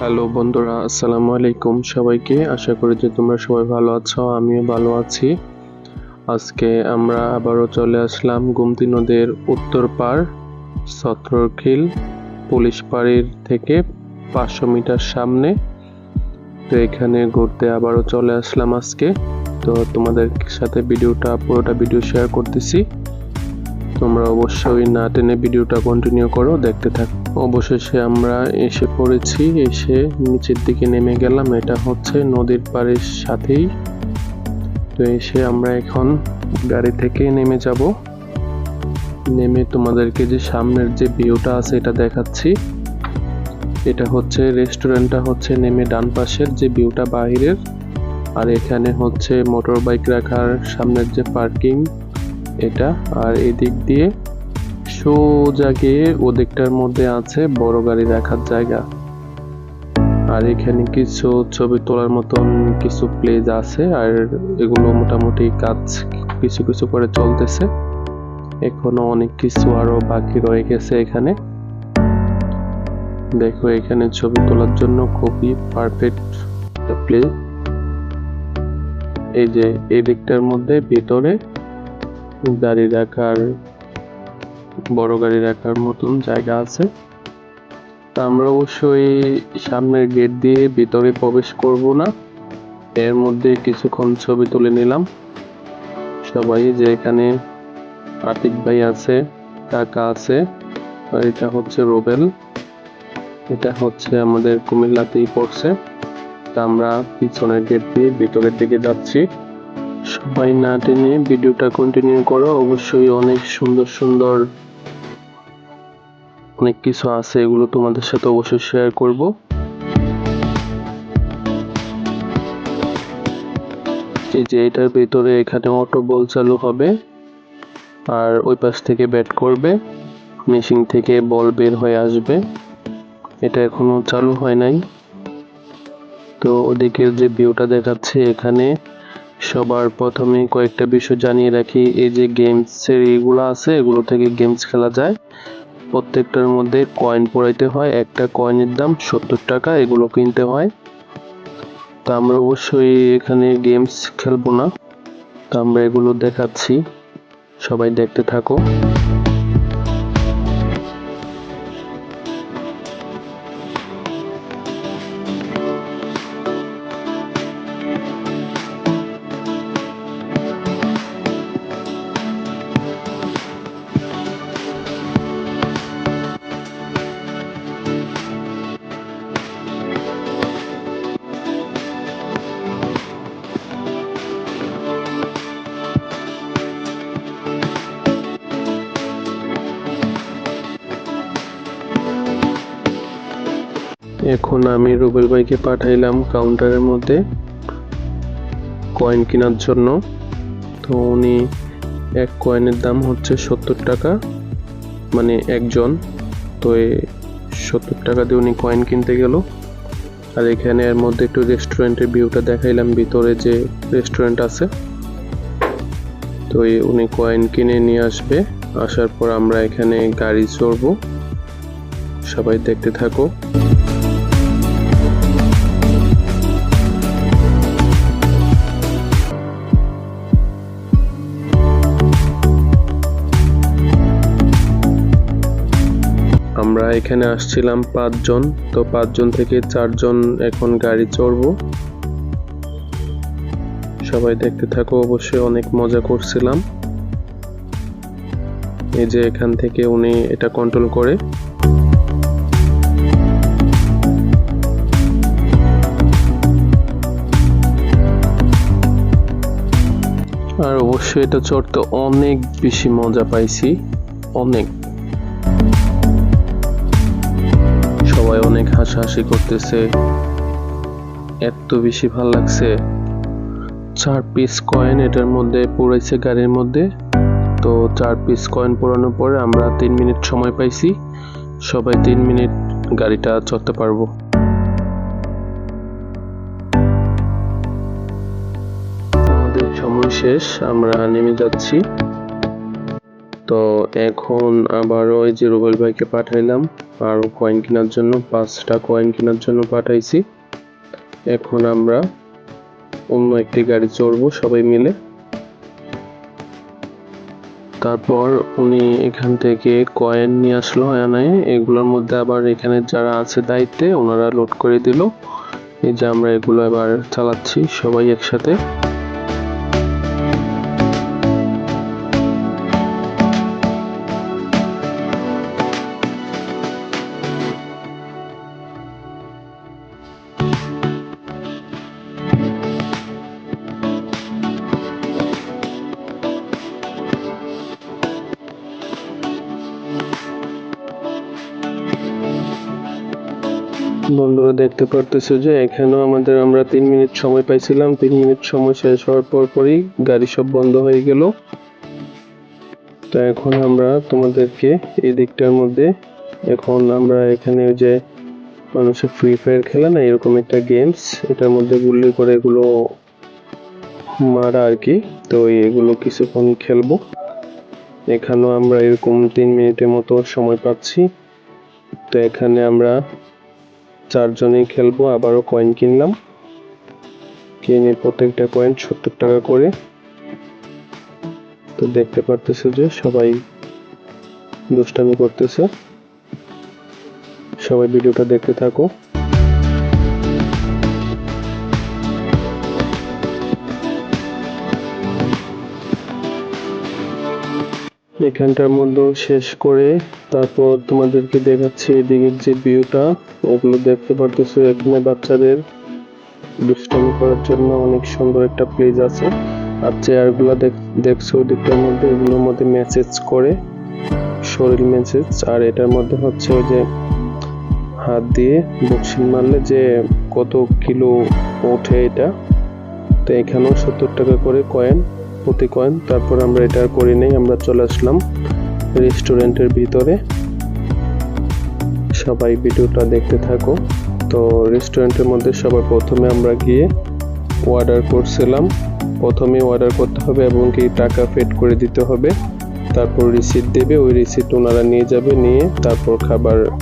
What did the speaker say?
Hello বন্ধুরা, আসসালামু আলাইকুম সবাইকে। আশা করি যে তোমরা সবাই ভালো আছো, আমিও ভালো আছি। আজকে আমরা আবারও চলে আসলাম গুমতি নদের উত্তর পার সত্রখিল পুলিশ পাড়ির থেকে পাঁচশো মিটার সামনে। তো এখানে ঘুরতে আবারও চলে আসলাম আজকে। তো তোমাদের সাথে ভিডিওটা, পুরোটা ভিডিও শেয়ার করতেছি। তোমরা অবশ্যই না টেনে ভিডিওটা কন্টিনিউ করো, দেখতে থাকো। অবশেষে আমরা এসে পড়েছি, এসে নিচের দিকে নেমে গেলাম। এটা হচ্ছে নদীর পাড়ের সাথেই। তো এসে আমরা এখন গাড়ি থেকে নেমে যাব। নেমে তোমাদেরকে যে সামনের যে ভিউটা আছে, এটা দেখাচ্ছি। এটা হচ্ছে রেস্টুরেন্টটা হচ্ছে নেমে ডান পাশের যে ভিউটা বাহিরের। আর এখানে হচ্ছে মোটর বাইক রাখার সামনের যে পার্কিং, এটা। আর এদিক দিয়ে সোজা গিয়ে ওদিকটার মধ্যে আছে বড় গাড়ি রাখার জায়গা। আর এখানে কিছু ছবি তোলার মতন কিছু প্লেস আছে, আর এগুলো মোটামুটি কাজ কিছু কিছু করে চলতেছে। এখনও অনেক কিছু আরও বাকি রয়ে গেছে এখানে। দেখো, এখানে ছবি তোলার জন্য খুবই পারফেক্ট প্লেস এই যে, এই দিকটার মধ্যে ভেতরে গাড়ি রাখার বড় গাড়ি রাখার মতন জায়গা আছে। তা আমরা অবশ্যই সামনের গেট দিয়ে ভিতরে প্রবেশ করব না। এর মধ্যে কিছুক্ষণ ছবি তুলে নিলাম। সবাই যে এখানে আতিক ভাই আছে, কাকা আছে, আর এটা হচ্ছে রোবেল। এটা হচ্ছে আমাদের কুমিল্লাতেই পড়ছে। তা আমরা পিছনের গেট দিয়ে ভিতরের দিকে যাচ্ছি। সবাই না টেনে ভিডিওটা কন্টিনিউ করো। অবশ্যই অনেক সুন্দর সুন্দর অনেক কিছু আছে, এগুলো তোমাদের সাথে অবশ্যই শেয়ার করব। এই যে এটার ভিতরে এখানে অটো বল চালু হবে, আর ওই পাশ থেকে ব্যাট করবে মেশিন থেকে বল বের হয়ে আসবে। এটা এখনও চালু হয় নাই। তো ওদিকের যে ভিউটা দেখাচ্ছে এখানে, সবার প্রথমে কয়েকটা বিষয় জানিয়ে রাখি, এই যে গেমসের এগুলো আছে, এগুলো থেকে গেমস খেলা যায়। প্রত্যেকটার মধ্যে কয়েন পড়াইতে হয়, একটা কয়েনের দাম সত্তর টাকা, এগুলো কিনতে হয়। তো আমরা অবশ্যই এখানে গেমস খেলব না। তো আমরা এগুলো দেখাচ্ছি। সবাই দেখতে থাকো। এখন আমি রুবেল ভাইকে পাঠাইলাম কাউন্টারের মধ্যে কয়েন কেনার জন্য। তো উনি এক কয়েনের দাম হচ্ছে সত্তর টাকা মানে একজন। তো সত্তর টাকা দিয়ে উনি কয়েন কিনতে গেল। আর এখানে এর মধ্যে একটু রেস্টুরেন্টের ভিউটা দেখাইলাম, ভিতরে যে রেস্টুরেন্ট আছে। তো উনি কয়েন কিনে নিয়ে আসবে। আসার পর আমরা এখানে গাড়ি চড়বো। সবাই দেখতে থাকো। আমরা এখানে আসছিলাম পাঁচজন, তো পাঁচজন থেকে চারজন এখন গাড়ি চড়বো। সবাই দেখতে থাকো, অবশ্যই অনেক মজা করছিলাম। এই যে এখান থেকে উনি এটা কন্ট্রোল করে। আর অবশ্যই এটা চড়তে অনেক বেশি মজা পাইছি, অনেক। সবাই অনেক হাসাহাসি করতেছে। এত বেশি ভালো লাগছে। চার পিস কয়েন এটার মধ্যে পড়েছে গাড়ির মধ্যে। তো চার পিস কয়েন পড়ানোর পরে আমরা তিন মিনিট সময় পাইছি। সবাই তিন মিনিট গাড়িটা চড়তে পারব। আমাদের সময় শেষ, আমরা নেমে যাচ্ছি। তো এখন আবার ওই যে রুবেল ভাইকে পাঠাইলাম, আর কয়েন কেনার জন্য, পাঁচটা কয়েন কেনার জন্য পাঠাইছি। এখন আমরা অন্য একটি গাড়ি চড়বো সবাই মিলে। তারপর উনি এখান থেকে কয়েন নিয়ে আসলো এনে এগুলোর মধ্যে আবার এখানে যারা আছে দায়িত্বে, ওনারা লোড করে দিল। এই যে আমরা এগুলো এবার চালাচ্ছি সবাই একসাথে। বন্ধুরা দেখতে পারতেছো যে এখানেও আমাদের আমরা তিন মিনিট সময় পাইছিলাম। তিন মিনিট সময় শেষ হওয়ার পর পরই গাড়ি সব বন্ধ হয়ে গেল। তো এখন আমরা তোমাদেরকে এই দিকটার মধ্যে এখন আমরা এখানে যে মানুষের ফ্রি ফায়ার খেলে না, এরকম একটা গেমস এটার মধ্যে গুলি করে এগুলো মারা আর কি। তো এগুলো কিছুক্ষণ খেলব। এখানেও আমরা এরকম তিন মিনিটের মতো সময় পাচ্ছি। তো এখানে আমরা চারজনেই খেলব, আবারও কয়েন কিনলাম। কিনে প্রত্যেকটা কয়েন সত্তর টাকা করে। তো দেখতে পারতেছে যে সবাই দুষ্টামি করতেছে। সবাই ভিডিওটা দেখতে থাকো। এখানটার মধ্যে শেষ করে তারপর তোমাদেরকে দেখাচ্ছি এদিকের যে ভিউটা। ওগুলো দেখতে পারতেছো, এখানে বাচ্চাদের দুষ্টামি করার জন্য অনেক সুন্দর একটা প্লেস আছে। আর চেয়ারগুলো দেখছ ওদিকটার মধ্যে? এগুলোর মধ্যে মেসেজ করে, শরীর মেসেজ আর এটার মধ্যে হচ্ছে ওই যে হাত দিয়ে বক্সিং মারলে যে কত কিলো ওঠে এটা। তো এখানেও সত্তর টাকা করে কয়েন প্রতি কয়েন তারপর আমরা এটা করি নাই, আমরা চলে আসলাম রেস্টুরেন্টের ভিতরে। সবাই ভিডিওটা দেখতে থাকো। তো রেস্টুরেন্টের মধ্যে সবার প্রথমে আমরা গিয়ে অর্ডার করছিলাম। প্রথমে অর্ডার করতে হবে এবং কি টাকা পেড করে দিতে হবে। তারপর রিসিট দেবে, ওই রিসিট ওনারা নিয়ে যাবে, নিয়ে তারপর খাবার